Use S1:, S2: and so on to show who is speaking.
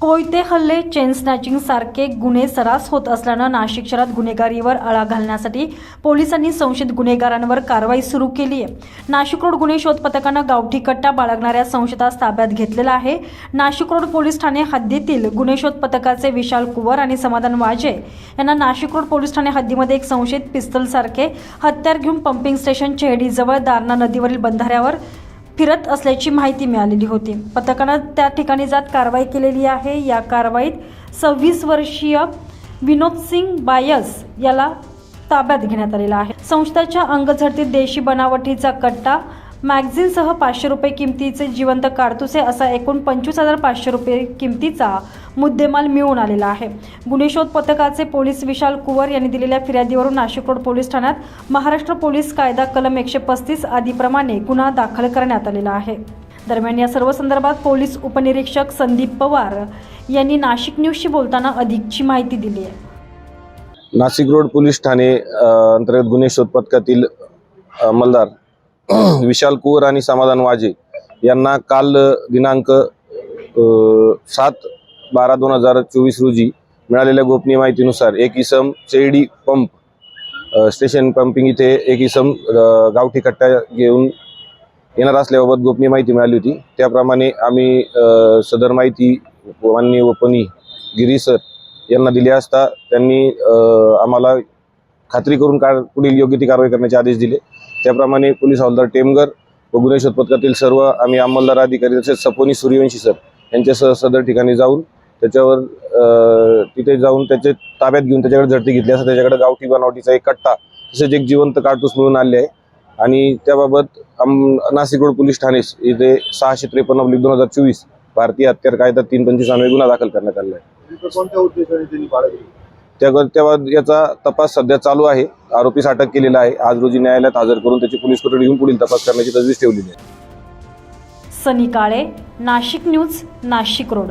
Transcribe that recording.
S1: कोयते हल्ले chain snatching सारखे गुन्हे सरास होत असल्यानं नाशिक शहरात गुन्हेगारीवर आळा घालण्यासाठी पोलिसांनी संशयित गुन्हेगारांवर कारवाई सुरू केली आहे. नाशिक रोड गुन्हे शोध पथकानं गावठी कट्टा बाळगणाऱ्या संशयितास ताब्यात घेतलेला आहे. नाशिक रोड पोलीस ठाणे हद्दीतील गुन्हे शोध पथकाचे विशाल कुवर आणि समाधान वाजे यांना नाशिक रोड पोलीस ठाणे हद्दीमध्ये एक संशयित पिस्तल सारखे हत्यार घेऊन पंपिंग स्टेशन चेहडीजवळ दारणा नदीवरील बंधाऱ्यावर फिरत असल्याची माहिती मिळालेली होती. पथकानं त्या ठिकाणी जात कारवाई केलेली आहे. या कारवाईत सव्वीस वर्षीय विनोद सिंग बायस याला ताब्यात घेण्यात आलेला आहे. संस्थेच्या अंगझडतीत देशी बनावटीचा कट्टा मॅगझिनसह पाचशे रुपये किमतीचे जिवंत काडतुसे असा एकूण पंचवीस हजार पाचशे रुपये किमतीचा मुद्देमाल मिळून आलेला आहे. गुन्हे शोध पथकाचे पोलीस विशाल कुवर यांनी दिलेल्या फिर्यादीवरून नाशिक रोड पोलीस ठाण्यात महाराष्ट्र पोलीस कायदा कलम एकशे पस्तीस आदीप्रमाणे गुन्हा दाखल करण्यात आलेला आहे. दरम्यान या सर्व संदर्भात पोलीस उपनिरीक्षक संदीप पवार यांनी नाशिक न्यूजशी बोलताना अधिकची माहिती दिली आहे.
S2: नाशिक रोड पोलीस ठाणे अंतर्गत गुन्हे शोध पथकातील अंमलदार विशाल कुवर आणि समाधान वाजे यांना काल दिनांक सात बारा दोन हजार चोवीस रोजी मिळालेल्या गोपनीय माहितीनुसार एक इसम चेडी पंप स्टेशन पंपिंग इथे एक इसम गावठी कट्टा घेऊन येणार असल्याबाबत गोपनीय माहिती मिळाली होती. त्याप्रमाणे आम्ही सदर माहिती माननीय वपनी गिरी सर यांना दिली असता त्यांनी आम्हाला खात्री करून का पुढील योग्य ती कारवाई करण्याचे आदेश दिले. त्याप्रमाणे पोलीस हवालदार टेमगर व गुन्हे शोध पथकातील सर्व आम्ही अंमलदार अधिकारी तसेच सपोनी सूर्यवंशी सर यांच्यासह सदर ठिकाणी जाऊन त्याच्यावर तिथे जाऊन त्याचे ताब्यात घेऊन त्याच्याकडे झडती घेतली. असं त्याच्याकडे गावठी बनावटीचा एक कट्टा तसेच एक जिवंत काडतूस मिळून आले आहे. आणि त्याबाबत आम नाशिक रोड पोलीस ठाणे इथे सहाशे त्रेपन्न अब्लिक दोन हजार चोवीस भारतीय हत्यार कायदा तीन पंचवीस अन्वये गुन्हा दाखल करण्यात आला आहे. त्या तेव्हा याचा तपास सध्या चालू आहे. आरोपीस अटक केलेला आहे. आज रोजी न्यायालयात हजर करून त्याची पोलीस कोठडी घेऊन पुढील तपास करण्याची तजवीज ठेवलेली आहे.
S1: Sunny Kale Nashik news Nashik road.